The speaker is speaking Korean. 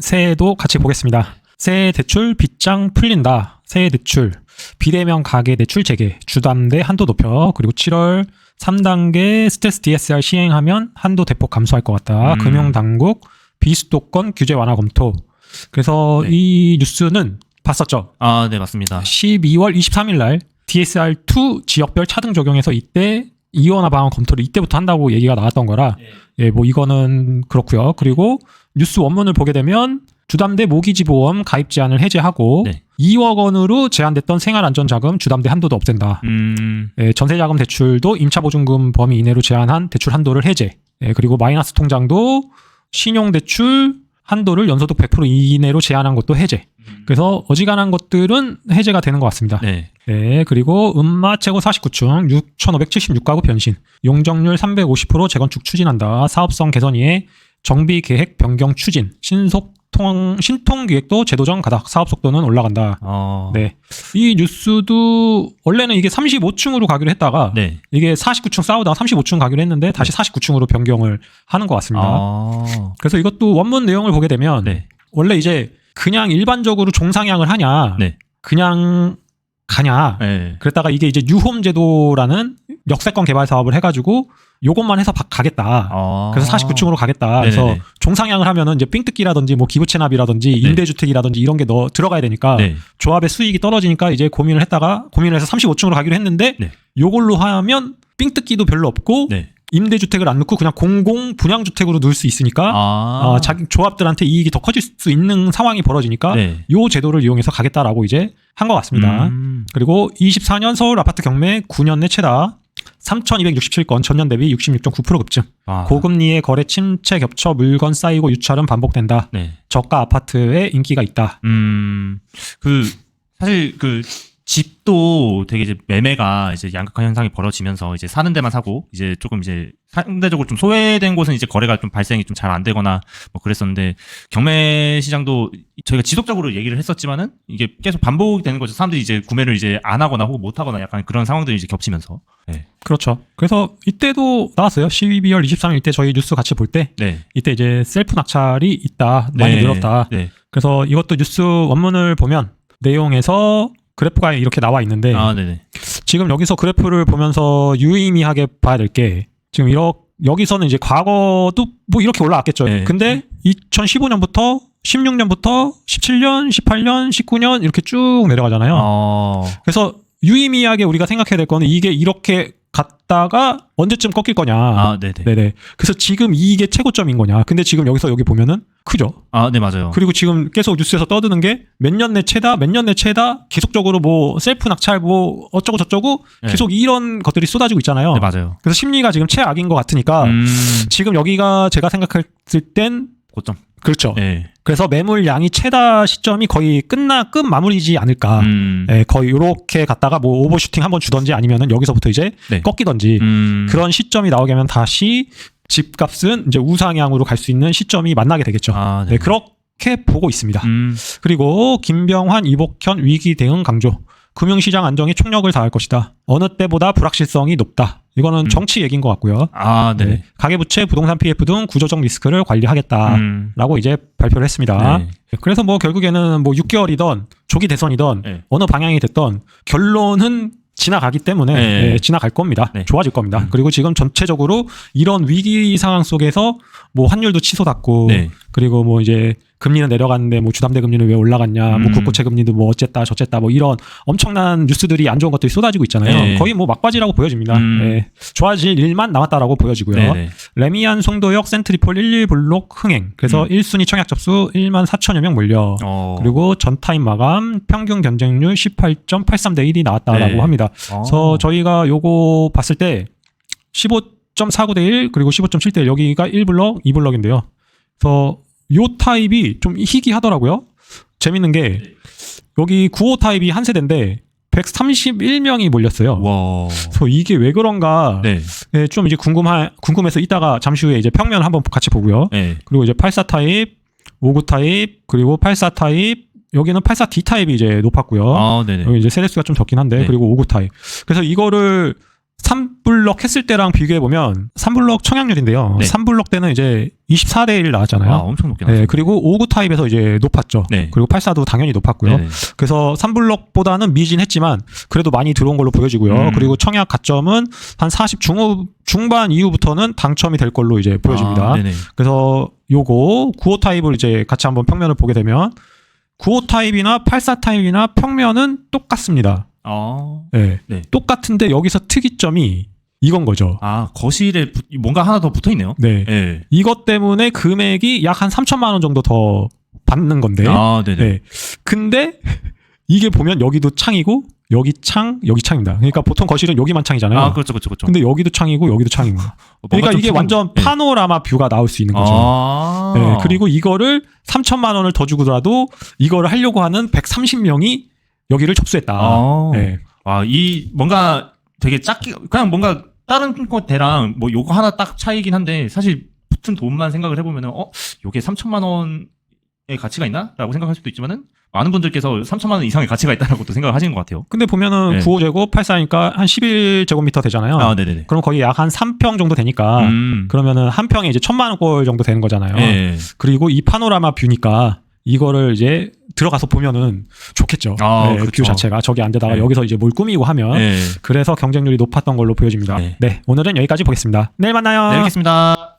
새해도 같이 보겠습니다. 새해 대출 빗장 풀린다. 새해 대출 비대면 가계 대출 재개 주담대 한도 높여 그리고 7월 3단계 스트레스 DSR 시행하면 한도 대폭 감소할 것 같다. 음. 금융당국 비수도권 규제 완화 검토. 그래서 네. 이 뉴스는 봤었죠. 아, 네, 맞습니다. 12월 23일 날 DSR2 지역별 차등 적용해서 이때 이원화 방안 검토를 이때부터 한다고 얘기가 나왔던 거라 예, 뭐 이거는 그렇고요. 그리고 뉴스 원문을 보게 되면 주담대 모기지 보험 가입 제한을 해제하고 네. 2억 원으로 제한됐던 생활안전자금 주담대 한도도 없앤다. 음, 예, 전세자금 대출도 임차보증금 범위 이내로 제한한 대출 한도를 해제. 예, 그리고 마이너스 통장도 신용대출 한도를 연소득 100% 이내로 제한한 것도 해제. 그래서 어지간한 것들은 해제가 되는 것 같습니다. 네. 네, 그리고 음마 최고 49층 6,576가구 변신, 용적률 350% 재건축 추진한다. 사업성 개선 이에 정비 계획 변경 추진, 신속 통 신통 기획도 제도정 가닥, 사업 속도는 올라간다. 어, 네, 이 뉴스도 원래는 이게 35층으로 가기로 했다가 네. 이게 49층 싸우다가 35층 가기로 했는데 다시 49층으로 변경을 하는 것 같습니다. 아, 그래서 이것도 원문 내용을 보게 되면 네. 원래 이제 그냥 일반적으로 종상향을 하냐, 네. 그냥 가냐, 네. 그랬다가 이게 이제 유홈 제도라는 역세권 개발 사업을 해가지고 요것만 해서 바- 가겠다. 아. 그래서 49층으로 가겠다. 그래서 네네네. 종상향을 하면은 이제 삥뜯기라든지 뭐 기부채납이라든지 네. 임대주택이라든지 이런 게 넣어 들어가야 되니까 네. 조합의 수익이 떨어지니까 이제 고민을 했다가 고민을 해서 35층으로 가기로 했는데 네. 요걸로 하면 삥뜯기도 별로 없고 네. 임대주택을 안 넣고 그냥 공공 분양주택으로 넣을 수 있으니까 아. 어, 자기 조합들한테 이익이 더 커질 수 있는 상황이 벌어지니까 네. 요 제도를 이용해서 가겠다라고 이제 한 것 같습니다. 음, 그리고 24년 서울 아파트 경매 9년 내 최다 3,267건 전년 대비 66.9% 급증. 아. 고금리의 거래 침체 겹쳐 물건 쌓이고 유찰은 반복된다. 네. 저가 아파트에 인기가 있다. 음, 그, 사실 그, 집도 되게 이제 매매가 이제 양극화 현상이 벌어지면서 이제 사는 데만 사고 이제 조금 이제 상대적으로 좀 소외된 곳은 이제 거래가 좀 발생이 좀 잘 안 되거나 뭐 그랬었는데 경매 시장도 저희가 지속적으로 얘기를 했었지만은 이게 계속 반복되는 거죠. 사람들이 이제 구매를 이제 안 하거나 혹은 못 하거나 약간 그런 상황들이 이제 겹치면서. 네. 그렇죠. 그래서 이때도 나왔어요. 12월 23일 때 저희 뉴스 같이 볼 때 네. 이때 이제 셀프 낙찰이 있다. 많이 네. 늘었다. 네. 그래서 이것도 뉴스 원문을 보면 내용에서 그래프가 이렇게 나와 있는데 아, 네네. 지금 여기서 그래프를 보면서 유의미하게 봐야 될 게 지금 이러, 여기서는 이제 과거도 뭐 이렇게 올라왔겠죠. 네. 근데 2015년부터 16년부터 17년, 18년, 19년 이렇게 쭉 내려가잖아요. 어, 그래서 유의미하게 우리가 생각해야 될 거는 이게 이렇게 갔다가 언제쯤 꺾일 거냐. 아, 네네. 네네. 그래서 지금 이게 최고점인 거냐. 근데 지금 여기서 여기 보면은 크죠. 아, 네, 맞아요. 그리고 지금 계속 뉴스에서 떠드는 게 몇 년 내 최다, 몇 년 내 최다, 계속적으로 뭐 셀프 낙찰 뭐 어쩌고 저쩌고 네. 계속 이런 것들이 쏟아지고 있잖아요. 네, 맞아요. 그래서 심리가 지금 최악인 것 같으니까 음, 지금 여기가 제가 생각했을 땐 고점. 그렇죠. 네. 그래서 매물량이 최다 시점이 거의 끝나 끝 마무리지 않을까. 음, 예, 거의 이렇게 갔다가 뭐 오버슈팅 한번 주던지 아니면은 여기서부터 이제 네. 꺾이던지 음, 그런 시점이 나오게 하면 다시 집값은 이제 우상향으로 갈 수 있는 시점이 만나게 되겠죠. 아, 네, 그렇게 보고 있습니다. 음, 그리고 김병환, 이복현 위기 대응 강조. 금융시장 안정에 총력을 다할 것이다. 어느 때보다 불확실성이 높다. 이거는 음. 정치 얘기인 것 같고요. 아, 네. 네. 가계부채, 부동산 PF 등 구조적 리스크를 관리하겠다. 음, 라고 이제 발표를 했습니다. 네. 그래서 뭐 결국에는 뭐 6개월이던 조기 대선이던 네. 어느 방향이 됐던 결론은 지나가기 때문에 네. 네, 지나갈 겁니다. 네. 좋아질 겁니다. 음. 그리고 지금 전체적으로 이런 위기 상황 속에서 뭐 환율도 치솟았고 네. 그리고 뭐 이제 금리는 내려갔는데 뭐 주담대 금리는 왜 올라갔냐, 뭐 음. 국고채 금리도 뭐 어쨌다 저쨌다 뭐 이런 엄청난 뉴스들이 안 좋은 것들이 쏟아지고 있잖아요. 네. 거의 뭐 막바지라고 보여집니다. 음. 네. 좋아질 일만 남았다라고 보여지고요. 네, 네. 레미안 송도역 센트리폴 11블록 흥행. 그래서 음. 1순위 청약 접수 1만 4천여 명 몰려. 어. 그리고 전타임 마감 평균 경쟁률 18.83 대 1이 나왔다라고 네. 합니다. 어. 그래서 저희가 요거 봤을 때 15.49 대 1 그리고 15.7 대 1 여기가 1블럭, 2블럭인데요. 그래서 요 타입이 좀 희귀하더라고요. 재밌는 게 여기 95 타입이 한 세대인데 131명이 몰렸어요. 와. 그래서 이게 왜 그런가 네. 예, 좀 이제 궁금하, 궁금해서 이따가 잠시 후에 이제 평면 한번 같이 보고요. 네. 그리고 이제 84 타입, 59 타입, 그리고 84 타입, 여기는 84D 타입이 이제 높았고요. 아, 네네. 여기 이제 세대수가 좀 적긴 한데 네. 그리고 59 타입. 그래서 이거를 3블럭 했을 때랑 비교해 보면 3블럭 청약률인데요. 네. 3블럭 때는 이제 24대 1 나왔잖아요. 아, 엄청 높게 네, 나왔어요. 그리고 59 타입에서 이제 높았죠. 네. 그리고 84도 당연히 높았고요. 네네. 그래서 3블럭보다는 미진했지만 그래도 많이 들어온 걸로 보여지고요. 음. 그리고 청약 가점은 한 40 중후 중반 이후부터는 당첨이 될 걸로 이제 보여집니다. 아. 그래서 요거 95 타입을 이제 같이 한번 평면을 보게 되면 95 타입이나 84 타입이나 평면은 똑같습니다. 아, 예. 네. 똑같은데 여기서 특이점이 이건 거죠. 아 거실에 부- 뭔가 하나 더 붙어 있네요. 네. 네. 이것 때문에 금액이 약 한 3천만 원 정도 더 받는 건데. 아, 네네. 네. 근데 이게 보면 여기도 창이고 여기 창, 여기 창입니다. 그러니까 보통 거실은 여기만 창이잖아요. 아, 그렇죠, 그렇죠, 그렇죠. 근데 여기도 창이고 여기도 창이고. 뭔가 그러니까 좀 이게 완전 네. 파노라마 뷰가 나올 수 있는 거죠. 아, 네, 그리고 이거를 3천만 원을 더 주고라도 이거를 하려고 하는 130명이 여기를 접수했다. 아, 네. 와, 이 뭔가 되게 작게 그냥 뭔가 다른 것대랑 뭐 요거 하나 딱 차이긴 한데 사실 붙은 돈만 생각을 해보면은 어 요게 3천만 원의 가치가 있나라고 생각할 수도 있지만은 많은 분들께서 3천만 원 이상의 가치가 있다라고 또 생각을 하시는 것 같아요. 근데 보면은 네. 95제곱 84니까 한 11제곱미터 되잖아요. 아, 네네네. 그럼 거의 약 한 3평 정도 되니까 음. 그러면은 한 평에 이제 천만 원꼴 정도 되는 거잖아요. 예. 그리고 이 파노라마 뷰니까 이거를 이제 들어가서 보면은 좋겠죠. 아, 네, 그렇죠. 뷰 자체가 저기 앉아다가 네. 여기서 이제 뭘 꾸미고 하면 예. 그래서 경쟁률이 높았던 걸로 보여집니다. 네. 네, 오늘은 여기까지 보겠습니다. 내일 만나요. 네, 알겠습니다.